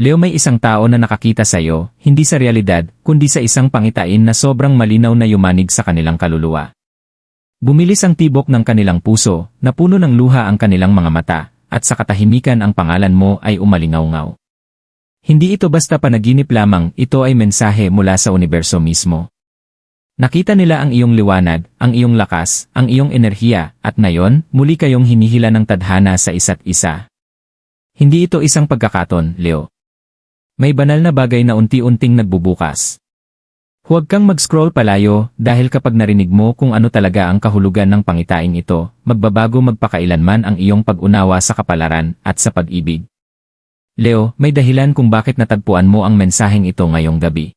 Leo may isang tao na nakakita sa iyo, hindi sa realidad, kundi sa isang pangitain na sobrang malinaw na yumanig sa kanilang kaluluwa. Bumilis ang tibok ng kanilang puso, napuno ng luha ang kanilang mga mata, at sa katahimikan ang pangalan mo ay umalingaw-ngaw. Hindi ito basta panaginip lamang, ito ay mensahe mula sa universo mismo. Nakita nila ang iyong liwanag, ang iyong lakas, ang iyong enerhiya, at ngayon, muli kayong hinihila ng tadhana sa isa't isa. Hindi ito isang pagkakaton, Leo. May banal na bagay na unti-unting nagbubukas. Huwag kang mag-scroll palayo dahil kapag narinig mo kung ano talaga ang kahulugan ng pangitain ito, magbabago magpakailanman ang iyong pag-unawa sa kapalaran at sa pag-ibig. Leo, may dahilan kung bakit natagpuan mo ang mensaheng ito ngayong gabi.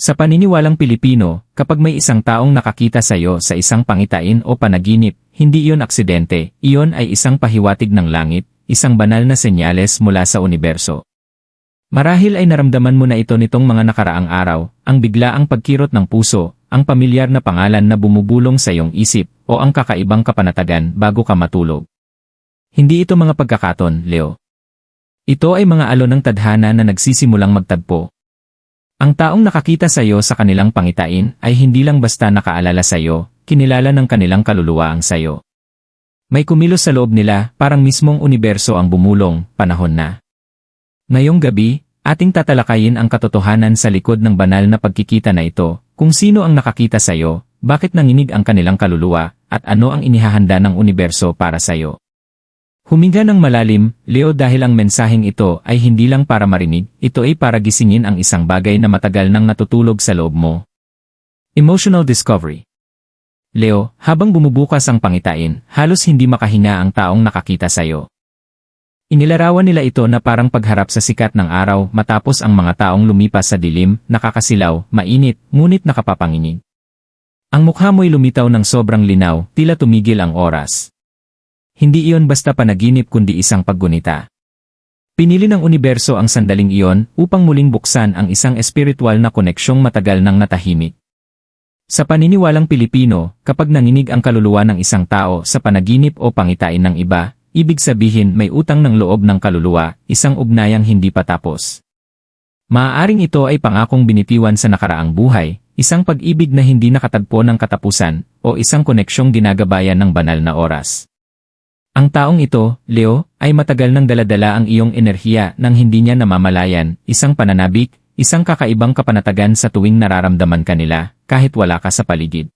Sa paniniwalang Pilipino, kapag may isang taong nakakita sa iyo sa isang pangitain o panaginip, hindi iyon aksidente, iyon ay isang pahiwatig ng langit, isang banal na senyales mula sa universo. Marahil ay naramdaman mo na ito nitong mga nakaraang araw, ang biglaang pagkirot ng puso, ang pamilyar na pangalan na bumubulong sa iyong isip, o ang kakaibang kapanatagan bago ka matulog. Hindi ito mga pagkakaton, Leo. Ito ay mga alon ng tadhana na nagsisimulang magtagpo. Ang taong nakakita sa iyo sa kanilang pangitain ay hindi lang basta nakaalala sa iyo, kinilala ng kanilang kaluluwa ang sayo. May kumilos sa loob nila, parang mismong universo ang bumulong, panahon na. Ngayong gabi, ating tatalakayin ang katotohanan sa likod ng banal na pagkikita na ito, kung sino ang nakakita sa iyo, bakit nanginig ang kanilang kaluluwa, at ano ang inihahanda ng universo para sa iyo. Huminga ng malalim, Leo dahil ang mensaheng ito ay hindi lang para marinig, ito ay para gisingin ang isang bagay na matagal nang natutulog sa loob mo. Emotional Discovery Leo, habang bumubukas ang pangitain, halos hindi makahinga ang taong nakakita sa iyo. Inilarawan nila ito na parang pagharap sa sikat ng araw matapos ang mga taong lumipas sa dilim, nakakasilaw, mainit, ngunit nakapapanginig. Ang mukha mo'y lumitaw ng sobrang linaw, tila tumigil ang oras. Hindi iyon basta panaginip kundi isang paggunita. Pinili ng universo ang sandaling iyon upang muling buksan ang isang espiritual na koneksyong matagal nang natahimik. Sa paniniwalang Pilipino, kapag nanginig ang kaluluwa ng isang tao sa panaginip o pangitain ng iba, Ibig sabihin may utang ng loob ng kaluluwa, isang ugnayang hindi pa tapos. Maaaring ito ay pangakong binitiwan sa nakaraang buhay, isang pag-ibig na hindi nakatagpo ng katapusan, o isang koneksyong ginagabayan ng banal na oras. Ang taong ito, Leo, ay matagal nang daladala ang iyong enerhiya nang hindi niya namamalayan, isang pananabik, isang kakaibang kapanatagan sa tuwing nararamdaman ka nila, kahit wala ka sa paligid.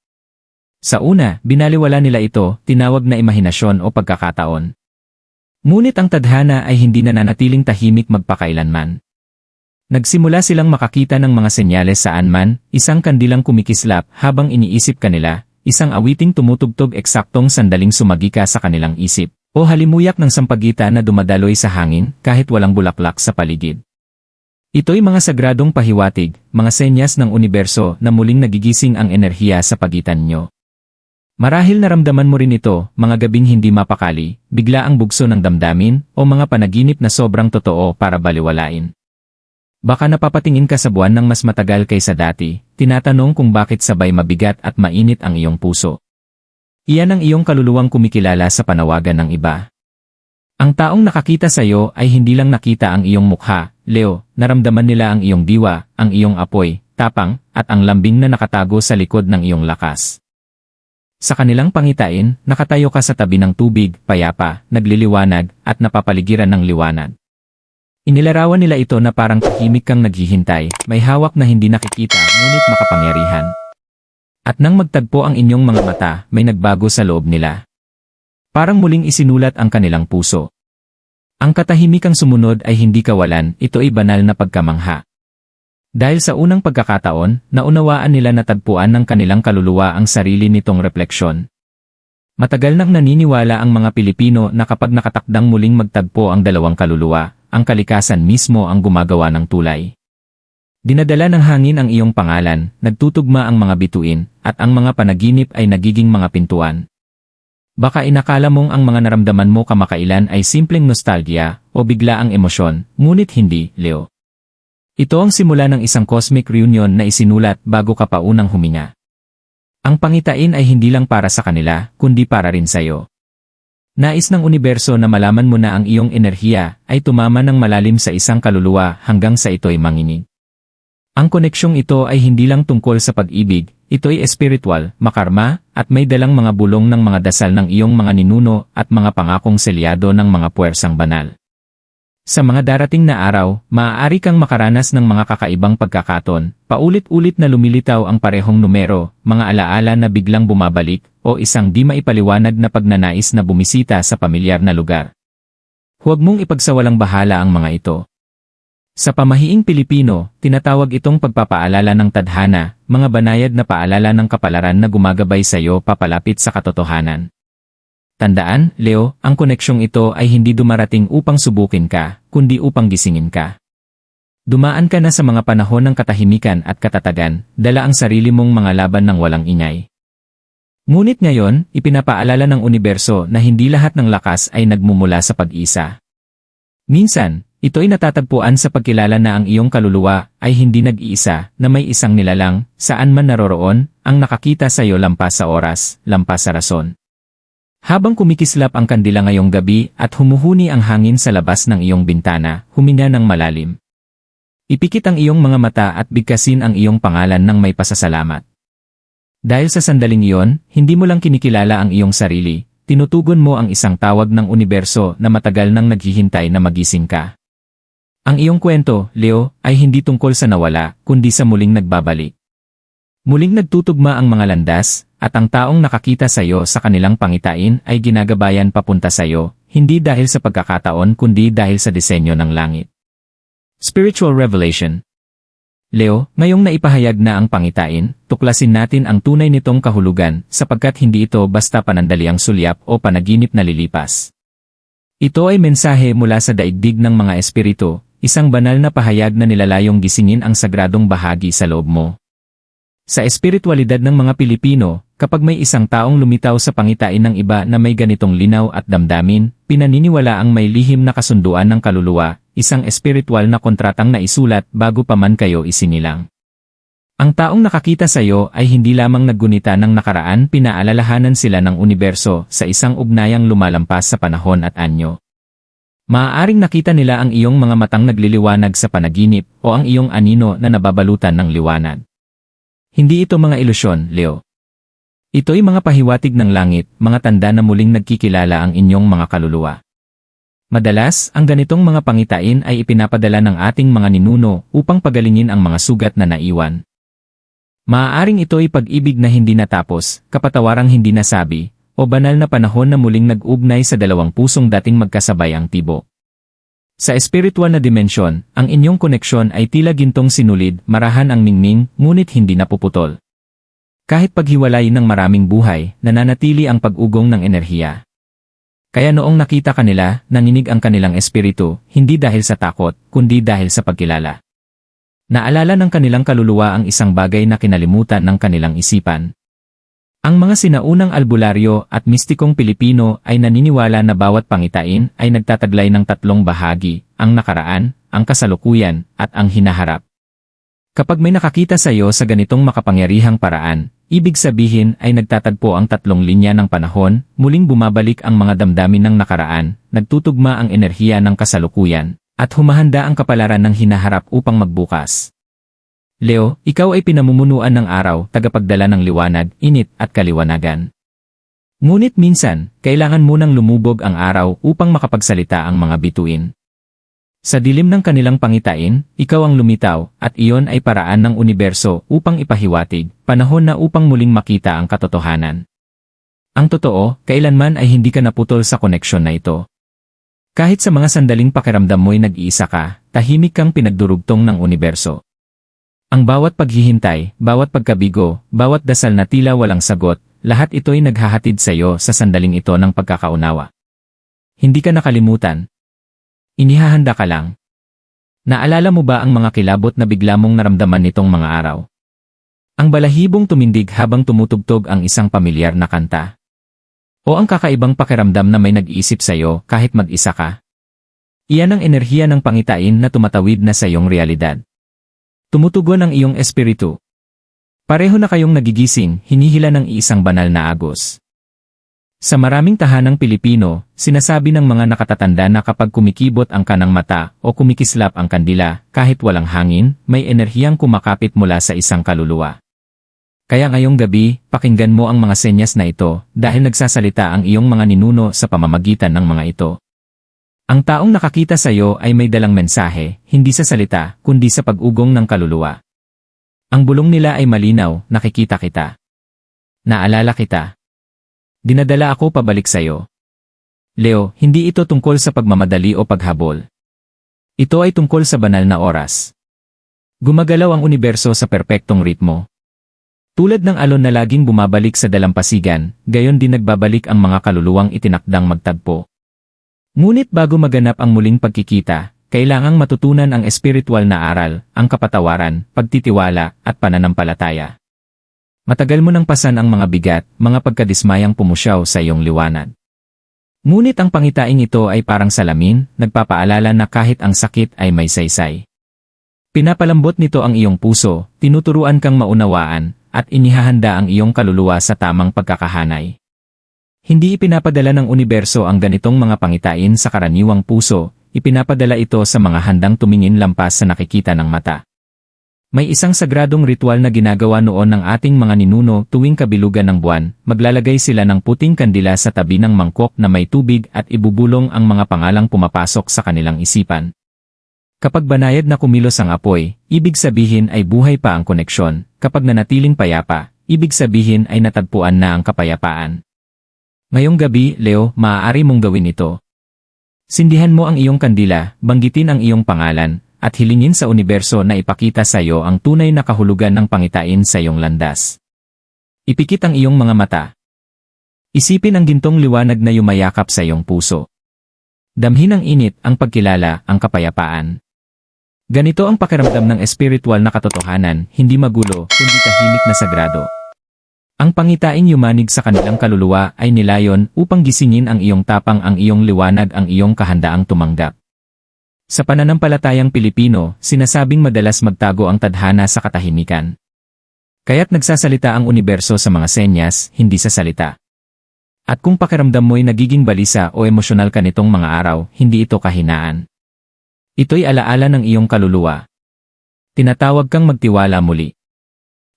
Sa una, binaliwala nila ito, tinawag na imahinasyon o pagkakataon. Ngunit ang tadhana ay hindi nananatiling tahimik magpakailanman. Nagsimula silang makakita ng mga senyales saan man, isang kandilang kumikislap habang iniisip kanila, isang awiting tumutugtog eksaktong sandaling sumagika sa kanilang isip, o halimuyak ng sampagita na dumadaloy sa hangin kahit walang bulaklak sa paligid. Ito'y mga sagradong pahiwatig, mga senyas ng universo na muling nagigising ang enerhiya sa pagitan nyo. Marahil naramdaman mo rin ito, mga gabing hindi mapakali, bigla ang bugso ng damdamin, o mga panaginip na sobrang totoo para baliwalain. Baka napapatingin ka sa buwan ng mas matagal kaysa dati, tinatanong kung bakit sabay mabigat at mainit ang iyong puso. Iyan ang iyong kaluluwang kumikilala sa panawagan ng iba. Ang taong nakakita sa iyo ay hindi lang nakita ang iyong mukha, Leo, naramdaman nila ang iyong diwa, ang iyong apoy, tapang, at ang lambing na nakatago sa likod ng iyong lakas. Sa kanilang pangitain, nakatayo ka sa tabi ng tubig, payapa, nagliliwanag, at napapaligiran ng liwanag. Inilarawan nila ito na parang tahimik kang naghihintay, may hawak na hindi nakikita ngunit makapangyarihan. At nang magtagpo ang inyong mga mata, may nagbago sa loob nila. Parang muling isinulat ang kanilang puso. Ang katahimikang sumunod ay hindi kawalan, ito ay banal na pagkamangha. Dahil sa unang pagkakataon, naunawaan nila na tagpuan ng kanilang kaluluwa ang sarili nitong refleksyon. Matagal nang naniniwala ang mga Pilipino na kapag nakatakdang muling magtagpo ang dalawang kaluluwa, ang kalikasan mismo ang gumagawa ng tulay. Dinadala ng hangin ang iyong pangalan, nagtutugma ang mga bituin, at ang mga panaginip ay nagiging mga pintuan. Baka inakala mong ang mga naramdaman mo kamakailan ay simpleng nostalgia o bigla ang emosyon, ngunit hindi, Leo. Ito ang simula ng isang cosmic reunion na isinulat bago ka pa unang huminga. Ang pangitain ay hindi lang para sa kanila, kundi para rin sa iyo. Nais ng universo na malaman mo na ang iyong enerhiya ay tumama ng malalim sa isang kaluluwa hanggang sa ito'y manginig. Ang koneksyong ito ay hindi lang tungkol sa pag-ibig, ito'y espiritual, makarma, at may dalang mga bulong ng mga dasal ng iyong mga ninuno at mga pangakong selyado ng mga puwersang banal. Sa mga darating na araw, maaari kang makaranas ng mga kakaibang pagkakaton, paulit-ulit na lumilitaw ang parehong numero, mga alaala na biglang bumabalik, o isang di maipaliwanag na pagnanais na bumisita sa pamilyar na lugar. Huwag mong ipagsawalang bahala ang mga ito. Sa pamahiing Pilipino, tinatawag itong pagpapaalala ng tadhana, mga banayad na paalala ng kapalaran na gumagabay sa iyo papalapit sa katotohanan. Tandaan, Leo, ang koneksyong ito ay hindi dumarating upang subukin ka, kundi upang gisingin ka. Dumaan ka na sa mga panahon ng katahimikan at katatagan, dala ang sarili mong mga laban ng walang ingay. Ngunit ngayon, ipinapaalala ng universo na hindi lahat ng lakas ay nagmumula sa pag-isa. Minsan, ito'y natatagpuan sa pagkilala na ang iyong kaluluwa ay hindi nag-iisa, na may isang nilalang, saan man naroroon, ang nakakita sa iyo lampas sa oras, lampas sa rason. Habang kumikislap ang kandila ngayong gabi at humuhuni ang hangin sa labas ng iyong bintana, huminga ng malalim. Ipikit ang iyong mga mata at bigkasin ang iyong pangalan ng may pasasalamat. Dahil sa sandaling iyon, hindi mo lang kinikilala ang iyong sarili, tinutugon mo ang isang tawag ng universo na matagal nang naghihintay na magising ka. Ang iyong kwento, Leo, ay hindi tungkol sa nawala, kundi sa muling nagbabalik. Muling nagtutugma ang mga landas, at ang taong nakakita sa iyo sa kanilang pangitain ay ginagabayan papunta sa iyo, hindi dahil sa pagkakataon kundi dahil sa disenyo ng langit. Spiritual Revelation Leo, ngayong naipahayag na ang pangitain, tuklasin natin ang tunay nitong kahulugan sapagkat hindi ito basta panandaliang sulyap o panaginip na lilipas. Ito ay mensahe mula sa daigdig ng mga espiritu, isang banal na pahayag na nilalayong gisingin ang sagradong bahagi sa loob mo. Sa espiritualidad ng mga Pilipino, kapag may isang taong lumitaw sa pangitain ng iba na may ganitong linaw at damdamin, pinaniniwala ang may lihim na kasunduan ng kaluluwa, isang espiritual na kontratang naisulat bago pa man kayo isinilang. Ang taong nakakita sa iyo ay hindi lamang naggunita ng nakaraan pinaalalahanan sila ng universo sa isang ugnayang lumalampas sa panahon at anyo. Maaaring nakita nila ang iyong mga matang nagliliwanag sa panaginip o ang iyong anino na nababalutan ng liwanag. Hindi ito mga ilusyon, Leo. Ito'y mga pahiwatig ng langit, mga tanda na muling nagkikilala ang inyong mga kaluluwa. Madalas, ang ganitong mga pangitain ay ipinapadala ng ating mga ninuno upang pagalingin ang mga sugat na naiwan. Maaaring ito'y pag-ibig na hindi natapos, kapatawarang hindi nasabi, o banal na panahon na muling nag-ugnay sa dalawang pusong dating magkasabay ang tibo. Sa espiritual na dimensyon, ang inyong koneksyon ay tila gintong sinulid, marahan ang ningning, ngunit hindi napuputol. Kahit paghiwalay ng maraming buhay, nananatili ang pag-ugong ng enerhiya. Kaya noong nakita kanila, nanginig ang kanilang espiritu, hindi dahil sa takot, kundi dahil sa pagkilala. Naalala ng kanilang kaluluwa ang isang bagay na kinalimutan ng kanilang isipan, ang mga sinaunang albularyo at mistikong Pilipino ay naniniwala na bawat pangitain ay nagtataglay ng tatlong bahagi, ang nakaraan, ang kasalukuyan, at ang hinaharap. Kapag may nakakita sa iyo sa ganitong makapangyarihang paraan, ibig sabihin ay nagtatagpo ang tatlong linya ng panahon, muling bumabalik ang mga damdamin ng nakaraan, nagtutugma ang enerhiya ng kasalukuyan, at humahanda ang kapalaran ng hinaharap upang magbukas. Leo, ikaw ay pinamumunuan ng araw, tagapagdala ng liwanag, init at kaliwanagan. Ngunit minsan, kailangan munang lumubog ang araw upang makapagsalita ang mga bituin. Sa dilim ng kanilang pangitain, ikaw ang lumitaw, at iyon ay paraan ng universo upang ipahiwatig, panahon na upang muling makita ang katotohanan. Ang totoo, kailanman ay hindi ka naputol sa koneksyon na ito. Kahit sa mga sandaling pakiramdam mo'y nag-iisa ka, tahimik kang pinagdurugtong ng universo. Ang bawat paghihintay, bawat pagkabigo, bawat dasal na tila walang sagot, lahat ito'y naghahatid sa iyo sa sandaling ito ng pagkakaunawa. Hindi ka nakalimutan. Inihahanda ka lang. Naalala mo ba ang mga kilabot na bigla mong naramdaman nitong mga araw? Ang balahibong tumindig habang tumutugtog ang isang pamilyar na kanta. O ang kakaibang pakiramdam na may nag-iisip sa iyo kahit mag-isa ka. Iyan ang enerhiya ng pangitain na tumatawid na sa iyong realidad. Tumutugon ang iyong espiritu. Pareho na kayong nagigising, hinihila ng isang banal na agos. Sa maraming tahanang Pilipino, sinasabi ng mga nakatatanda na kapag kumikibot ang kanang mata o kumikislap ang kandila, kahit walang hangin, may enerhiyang kumakapit mula sa isang kaluluwa. Kaya ngayong gabi, pakinggan mo ang mga senyas na ito dahil nagsasalita ang iyong mga ninuno sa pamamagitan ng mga ito. Ang taong nakakita sa iyo ay may dalang mensahe, hindi sa salita, kundi sa pag-ugong ng kaluluwa. Ang bulong nila ay malinaw, nakikita kita. Naalala kita. Dinadala ako pabalik sa iyo. Leo, hindi ito tungkol sa pagmamadali o paghabol. Ito ay tungkol sa banal na oras. Gumagalaw ang universo sa perpektong ritmo. Tulad ng alon na laging bumabalik sa dalampasigan, gayon din nagbabalik ang mga kaluluwang itinakdang magtagpo. Ngunit bago maganap ang muling pagkikita, kailangang matutunan ang espiritual na aral, ang kapatawaran, pagtitiwala, at pananampalataya. Matagal mo nang pasan ang mga bigat, mga pagkadismayang pumusyaw sa iyong liwanag. Ngunit ang pangitaing ito ay parang salamin, nagpapaalala na kahit ang sakit ay may saysay. Pinapalambot nito ang iyong puso, tinuturuan kang maunawaan, at inihahanda ang iyong kaluluwa sa tamang pagkakahanay. Hindi ipinapadala ng universo ang ganitong mga pangitain sa karaniwang puso, ipinapadala ito sa mga handang tumingin lampas sa nakikita ng mata. May isang sagradong ritual na ginagawa noon ng ating mga ninuno tuwing kabilugan ng buwan, maglalagay sila ng puting kandila sa tabi ng mangkok na may tubig at ibubulong ang mga pangalang pumapasok sa kanilang isipan. Kapag banayad na kumilos ang apoy, ibig sabihin ay buhay pa ang koneksyon, kapag nanatiling payapa, ibig sabihin ay natagpuan na ang kapayapaan. Ngayong gabi, Leo, maaari mong gawin ito. Sindihan mo ang iyong kandila, banggitin ang iyong pangalan, at hilingin sa universo na ipakita sa iyo ang tunay na kahulugan ng pangitain sa iyong landas. Ipikit ang iyong mga mata. Isipin ang gintong liwanag na yumayakap sa iyong puso. Damhin ang init, ang pagkilala, ang kapayapaan. Ganito ang pakiramdam ng espiritual na katotohanan, hindi magulo, kundi tahimik na sagrado. Ang pangitain yumanig sa kanilang kaluluwa ay nilayon upang gisingin ang iyong tapang ang iyong liwanag ang iyong kahandaang tumanggap. Sa pananampalatayang Pilipino, sinasabing madalas magtago ang tadhana sa katahimikan. Kaya't nagsasalita ang universo sa mga senyas, hindi sa salita. At kung pakiramdam mo'y nagiging balisa o emosyonal ka nitong mga araw, hindi ito kahinaan. Ito'y alaala ng iyong kaluluwa. Tinatawag kang magtiwala muli.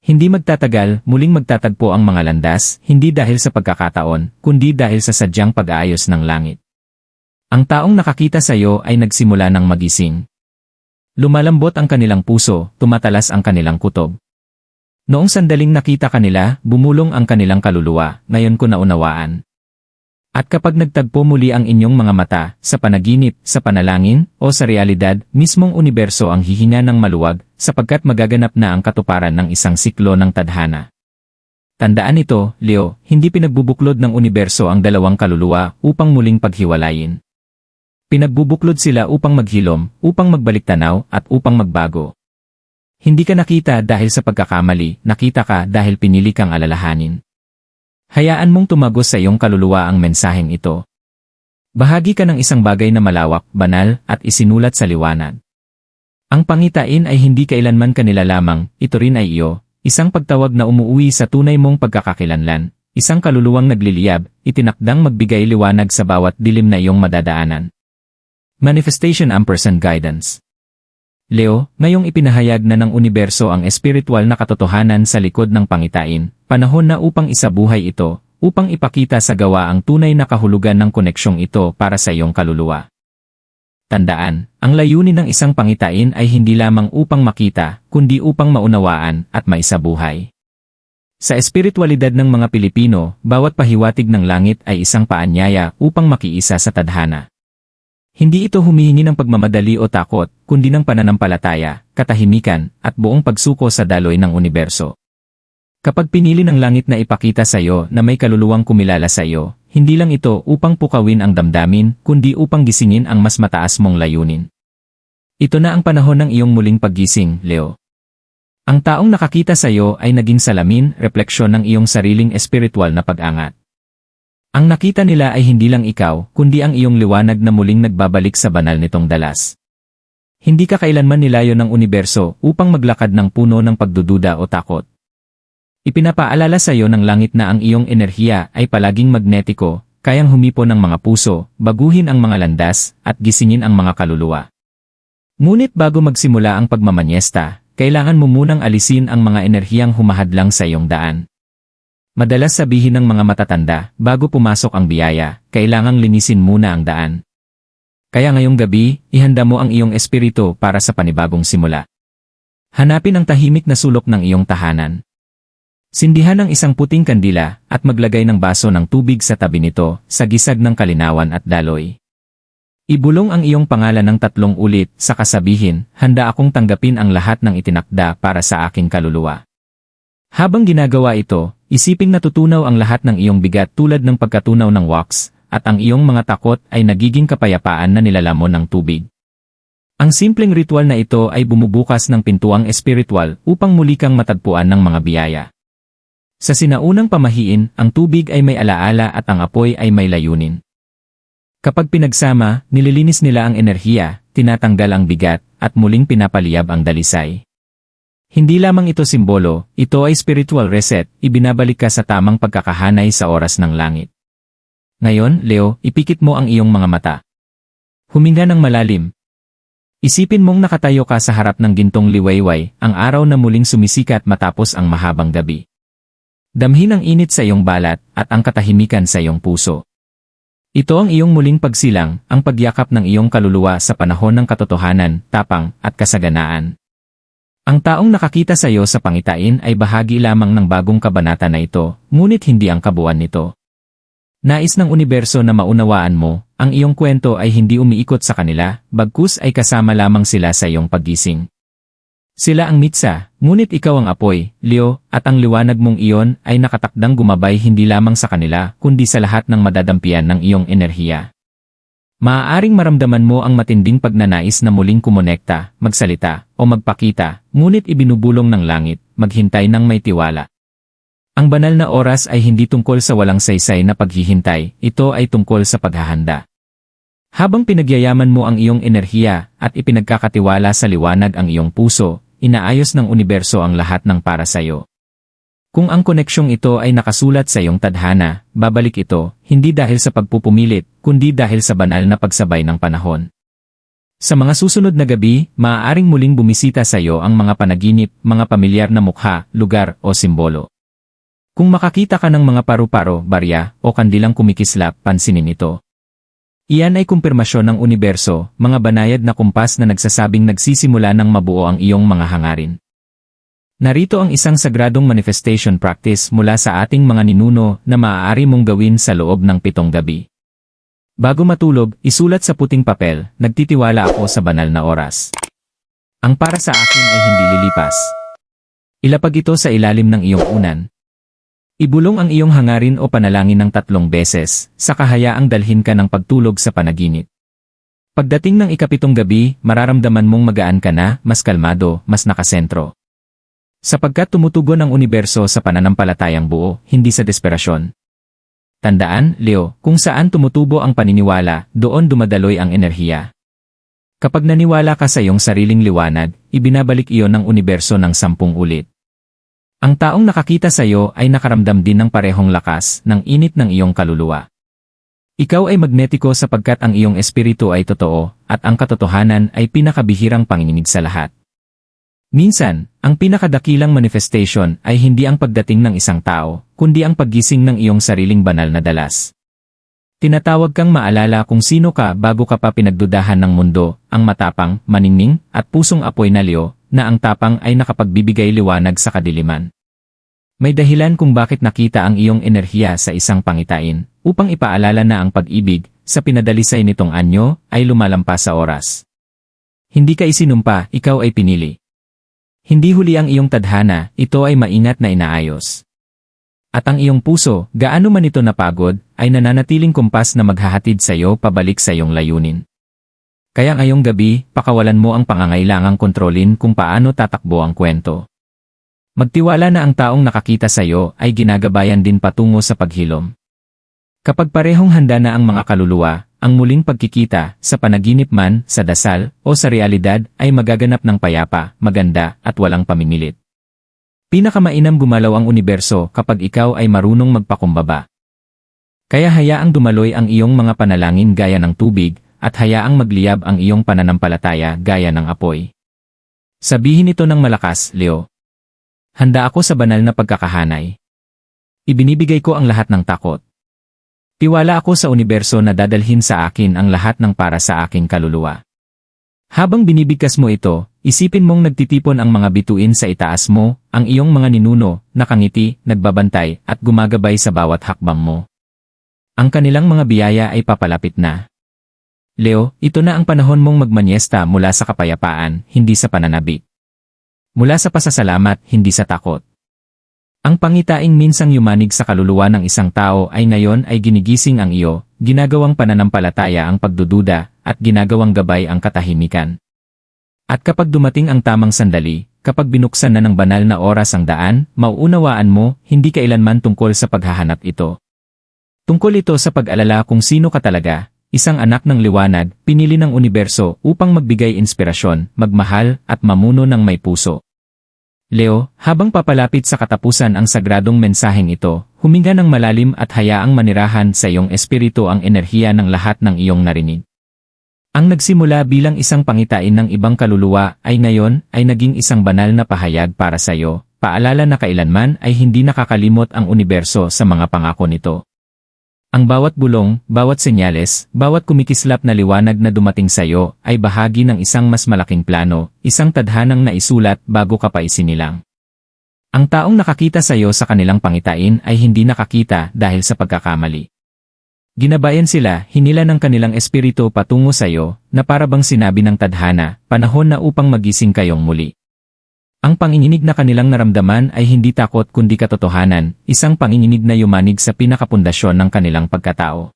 Hindi magtatagal, muling magtatagpo ang mga landas, hindi dahil sa pagkakataon, kundi dahil sa sadyang pag-aayos ng langit. Ang taong nakakita sa iyo ay nagsimula ng magising. Lumalambot ang kanilang puso, tumatalas ang kanilang kutob. Noong sandaling nakita kanila, bumulong ang kanilang kaluluwa, ngayon ko naunawaan. At kapag nagtagpo muli ang inyong mga mata, sa panaginip, sa panalangin, o sa realidad, mismong universo ang hihinga ng maluwag, sapagkat magaganap na ang katuparan ng isang siklo ng tadhana. Tandaan ito, Leo, hindi pinagbubuklod ng universo ang dalawang kaluluwa upang muling paghiwalayin. Pinagbubuklod sila upang maghilom, upang magbalik tanaw, at upang magbago. Hindi ka nakita dahil sa pagkakamali, nakita ka dahil pinili kang alalahanin. Hayaan mong tumagos sa iyong kaluluwa ang mensaheng ito. Bahagi ka ng isang bagay na malawak, banal, at isinulat sa liwanag. Ang pangitain ay hindi kailanman kanila lamang, ito rin ay iyo, isang pagtawag na umuwi sa tunay mong pagkakakilanlan, isang kaluluwang nagliliyab, itinakdang magbigay liwanag sa bawat dilim na iyong madadaanan. Manifestation Ampersand Guidance Leo, ngayong ipinahayag na ng universo ang espiritual na katotohanan sa likod ng pangitain, panahon na upang isabuhay ito, upang ipakita sa gawa ang tunay na kahulugan ng koneksyong ito para sa iyong kaluluwa. Tandaan, ang layunin ng isang pangitain ay hindi lamang upang makita, kundi upang maunawaan at maisabuhay. Sa espiritualidad ng mga Pilipino, bawat pahiwatig ng langit ay isang paanyaya upang makiisa sa tadhana. Hindi ito humihingi ng pagmamadali o takot, kundi ng pananampalataya, katahimikan, at buong pagsuko sa daloy ng universo. Kapag pinili ng langit na ipakita sa iyo na may kaluluwang kumilala sa iyo, hindi lang ito upang pukawin ang damdamin, kundi upang gisingin ang mas mataas mong layunin. Ito na ang panahon ng iyong muling paggising, Leo. Ang taong nakakita sa iyo ay naging salamin, refleksyon ng iyong sariling espiritual na pag-angat. Ang nakita nila ay hindi lang ikaw, kundi ang iyong liwanag na muling nagbabalik sa banal nitong dalas. Hindi ka kailanman nilayo ng universo upang maglakad ng puno ng pagdududa o takot. Ipinapaalala sa iyo ng langit na ang iyong enerhiya ay palaging magnetiko, kayang humipo ng mga puso, baguhin ang mga landas, at gisingin ang mga kaluluwa. Ngunit bago magsimula ang pagmamanyesta, kailangan mo munang alisin ang mga enerhiyang humahadlang sa iyong daan. Madalas sabihin ng mga matatanda, bago pumasok ang biyaya, kailangang linisin muna ang daan. Kaya ngayong gabi, ihanda mo ang iyong espiritu para sa panibagong simula. Hanapin ang tahimik na sulok ng iyong tahanan. Sindihan ang isang puting kandila at maglagay ng baso ng tubig sa tabi nito sa gisag ng kalinawan at daloy. Ibulong ang iyong pangalan ng tatlong ulit sa kasabihin, handa akong tanggapin ang lahat ng itinakda para sa aking kaluluwa. Habang ginagawa ito, isiping natutunaw ang lahat ng iyong bigat tulad ng pagkatunaw ng wax, at ang iyong mga takot ay nagiging kapayapaan na nilalamon ng tubig. Ang simpleng ritual na ito ay bumubukas ng pintuang espiritual upang muli kang matagpuan ng mga biyaya. Sa sinaunang pamahiin, ang tubig ay may alaala at ang apoy ay may layunin. Kapag pinagsama, nililinis nila ang enerhiya, tinatanggal ang bigat, at muling pinapaliyab ang dalisay. Hindi lamang ito simbolo, ito ay spiritual reset, ibinabalik ka sa tamang pagkakahanay sa oras ng langit. Ngayon, Leo, ipikit mo ang iyong mga mata. Huminga ng malalim. Isipin mong nakatayo ka sa harap ng gintong liwayway, ang araw na muling sumisikat matapos ang mahabang gabi. Damhin ang init sa iyong balat at ang katahimikan sa iyong puso. Ito ang iyong muling pagsilang, ang pagyakap ng iyong kaluluwa sa panahon ng katotohanan, tapang, at kasaganaan. Ang taong nakakita sa iyo sa pangitain ay bahagi lamang ng bagong kabanata na ito, ngunit hindi ang kabuuan nito. Nais ng universo na maunawaan mo, ang iyong kwento ay hindi umiikot sa kanila, bagkus ay kasama lamang sila sa iyong paggising. Sila ang mitsa, ngunit ikaw ang apoy, Leo, at ang liwanag mong iyon ay nakatakdang gumabay hindi lamang sa kanila, kundi sa lahat ng madadampian ng iyong enerhiya. Maaaring maramdaman mo ang matinding pagnanais na muling kumonekta, magsalita, o magpakita, ngunit ibinubulong ng langit, maghintay ng may tiwala. Ang banal na oras ay hindi tungkol sa walang saysay na paghihintay, ito ay tungkol sa paghahanda. Habang pinagyayaman mo ang iyong enerhiya at ipinagkakatiwala sa liwanag ang iyong puso, inaayos ng universo ang lahat ng para sa iyo. Kung ang koneksyong ito ay nakasulat sa iyong tadhana, babalik ito, hindi dahil sa pagpupumilit, kundi dahil sa banal na pagsabay ng panahon. Sa mga susunod na gabi, maaaring muling bumisita sa iyo ang mga panaginip, mga pamilyar na mukha, lugar o simbolo. Kung makakita ka ng mga paru-paro, barya, o kandilang kumikislap, pansinin ito. Iyan ay kumpirmasyon ng universo, mga banayad na kumpas na nagsasabing nagsisimula ng mabuo ang iyong mga hangarin. Narito ang isang sagradong manifestation practice mula sa ating mga ninuno na maaari mong gawin sa loob ng pitong gabi. Bago matulog, isulat sa puting papel, nagtitiwala ako sa banal na oras. Ang para sa akin ay hindi lilipas. Ilapag ito sa ilalim ng iyong unan, Ibulong ang iyong hangarin o panalangin ng tatlong beses, sa kahayaang dalhin ka ng pagtulog sa panaginip. Pagdating ng ikapitong gabi, mararamdaman mong magaan ka na, mas kalmado, mas nakasentro. Sapagkat tumutugon ang universo sa pananampalatayang buo, hindi sa desperasyon. Tandaan, Leo, kung saan tumutubo ang paniniwala, doon dumadaloy ang enerhiya. Kapag naniwala ka sa iyong sariling liwanag, ibinabalik iyon ng universo ng sampung ulit. Ang taong nakakita sa iyo ay nakaramdam din ng parehong lakas ng init ng iyong kaluluwa. Ikaw ay magnetiko sapagkat ang iyong espiritu ay totoo, at ang katotohanan ay pinakabihirang panginginig sa lahat. Minsan, ang pinakadakilang manifestation ay hindi ang pagdating ng isang tao, kundi ang paggising ng iyong sariling banal na dalas. Tinatawag kang maalala kung sino ka bago ka pa pinagdudahan ng mundo, ang matapang, maningning, at pusong apoy na liyo, na ang tapang ay nakapagbibigay liwanag sa kadiliman. May dahilan kung bakit nakita ang iyong enerhiya sa isang pangitain, upang ipaalala na ang pag-ibig, sa pinadalisay nitong anyo, ay lumalampas sa oras. Hindi ka isinumpa, ikaw ay pinili. Hindi huli ang iyong tadhana, ito ay maingat na inaayos. At ang iyong puso, gaano man ito napagod, ay nananatiling kumpas na maghahatid sa iyo pabalik sa iyong layunin. Kaya ngayong gabi, pakawalan mo ang pangangailangang kontrolin kung paano tatakbo ang kwento. Magtiwala na ang taong nakakita sa iyo ay ginagabayan din patungo sa paghilom. Kapag parehong handa na ang mga kaluluwa, ang muling pagkikita, sa panaginip man, sa dasal, o sa realidad, ay magaganap ng payapa, maganda, at walang pamimilit. Pinakamainam gumalaw ang universo kapag ikaw ay marunong magpakumbaba. Kaya hayaang dumaloy ang iyong mga panalangin gaya ng tubig, at hayaang magliyab ang iyong pananampalataya gaya ng apoy. Sabihin ito ng malakas, Leo. Handa ako sa banal na pagkakahanay. Ibinibigay ko ang lahat ng takot. Tiwala ako sa universo na dadalhin sa akin ang lahat ng para sa aking kaluluwa. Habang binibigkas mo ito, isipin mong nagtitipon ang mga bituin sa itaas mo, ang iyong mga ninuno, nakangiti, nagbabantay, at gumagabay sa bawat hakbang mo. Ang kanilang mga biyaya ay papalapit na. Leo, ito na ang panahon mong magmanyesta mula sa kapayapaan, hindi sa pananabik. Mula sa pasasalamat, hindi sa takot. Ang pangitaing minsang yumanig sa kaluluwa ng isang tao ay ngayon ay ginigising ang iyo, ginagawang pananampalataya ang pagdududa, at ginagawang gabay ang katahimikan. At kapag dumating ang tamang sandali, kapag binuksan na ng banal na oras ang daan, mauunawaan mo, hindi kailanman tungkol sa paghahanap ito. Tungkol ito sa pag-alala kung sino ka talaga, isang anak ng liwanag, pinili ng universo upang magbigay inspirasyon, magmahal, at mamuno ng may puso. Leo, habang papalapit sa katapusan ang sagradong mensaheng ito, huminga ng malalim at hayaang manirahan sa iyong espiritu ang enerhiya ng lahat ng iyong narinig. Ang nagsimula bilang isang pangitain ng ibang kaluluwa ay ngayon ay naging isang banal na pahayag para sa iyo, paalala na kailanman ay hindi nakakalimot ang universo sa mga pangako nito. Ang bawat bulong, bawat senyales, bawat kumikislap na liwanag na dumating sa iyo ay bahagi ng isang mas malaking plano, isang tadhanang naisulat bago ka pa isinilang. Ang taong nakakita sa iyo sa kanilang pangitain ay hindi nakakita dahil sa pagkakamali. Ginabayan sila, hinila ng kanilang espiritu patungo sa iyo, na parabang sinabi ng tadhana, panahon na upang magising kayong muli. Ang panginginig na kanilang naramdaman ay hindi takot kundi katotohanan, isang panginginig na yumanig sa pinakapundasyon ng kanilang pagkatao.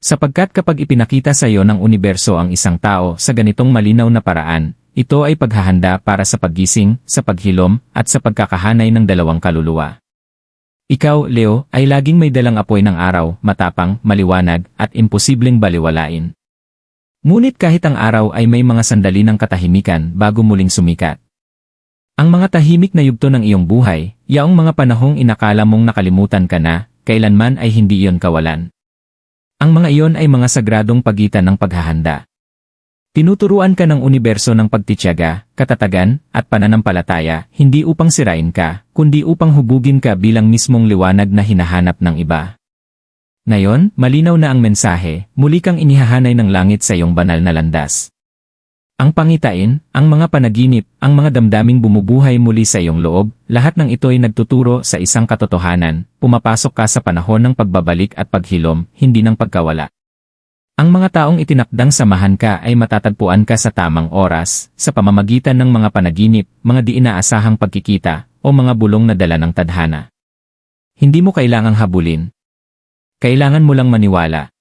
Sapagkat kapag ipinakita sa iyo ng universo ang isang tao sa ganitong malinaw na paraan, ito ay paghahanda para sa paggising, sa paghilom, at sa pagkakahanay ng dalawang kaluluwa. Ikaw, Leo, ay laging may dalang apoy ng araw, matapang, maliwanag, at imposibleng baliwalain. Ngunit kahit ang araw ay may mga sandali ng katahimikan bago muling sumikat. Ang mga tahimik na yugto ng iyong buhay, yaong mga panahong inakala mong nakalimutan ka na, kailanman ay hindi iyon kawalan. Ang mga iyon ay mga sagradong pagitan ng paghahanda. Tinuturuan ka ng universo ng pagtityaga, katatagan, at pananampalataya, hindi upang sirain ka, kundi upang hubugin ka bilang mismong liwanag na hinahanap ng iba. Ngayon, malinaw na ang mensahe, muli kang inihahanay ng langit sa iyong banal na landas. Ang pangitain, ang mga panaginip, ang mga damdaming bumubuhay muli sa iyong loob, lahat ng ito ay nagtuturo sa isang katotohanan, pumapasok ka sa panahon ng pagbabalik at paghilom, hindi ng pagkawala. Ang mga taong itinakdang samahan ka ay matatagpuan ka sa tamang oras, sa pamamagitan ng mga panaginip, mga di inaasahang pagkikita, o mga bulong na dala ng tadhana. Hindi mo kailangang habulin. Kailangan mo lang maniwala,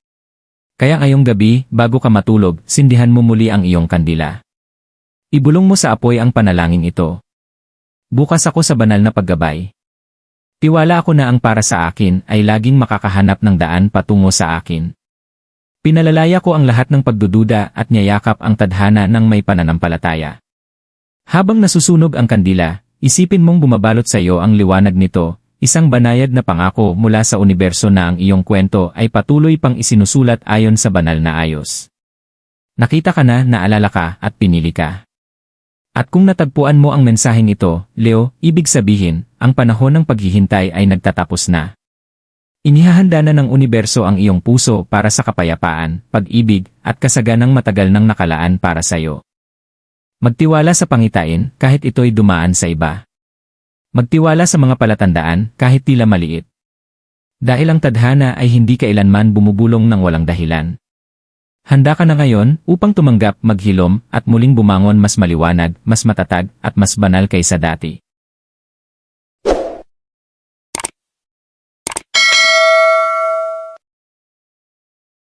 kaya ngayong gabi, bago ka matulog, sindihan mo muli ang iyong kandila. Ibulong mo sa apoy ang panalangin ito. Bukas ako sa banal na paggabay. Tiwala ako na ang para sa akin ay laging makakahanap ng daan patungo sa akin. Pinalalaya ko ang lahat ng pagdududa at niyayakap ang tadhana ng may pananampalataya. Habang nasusunog ang kandila, isipin mong bumabalot sa iyo ang liwanag nito, Isang banayad na pangako mula sa universo na ang iyong kwento ay patuloy pang isinusulat ayon sa banal na ayos. Nakita ka na, naalala ka, at pinili ka. At kung natagpuan mo ang mensaheng ito, Leo, ibig sabihin, ang panahon ng paghihintay ay nagtatapos na. Inihahanda na ng universo ang iyong puso para sa kapayapaan, pag-ibig, at kasaganang matagal ng nakalaan para sa iyo. Magtiwala sa pangitain kahit ito'y dumaan sa iba. Magtiwala sa mga palatandaan kahit tila maliit. Dahil ang tadhana ay hindi kailanman bumubulong ng walang dahilan. Handa ka na ngayon upang tumanggap, maghilom, at muling bumangon mas maliwanag, mas matatag, at mas banal kaysa dati.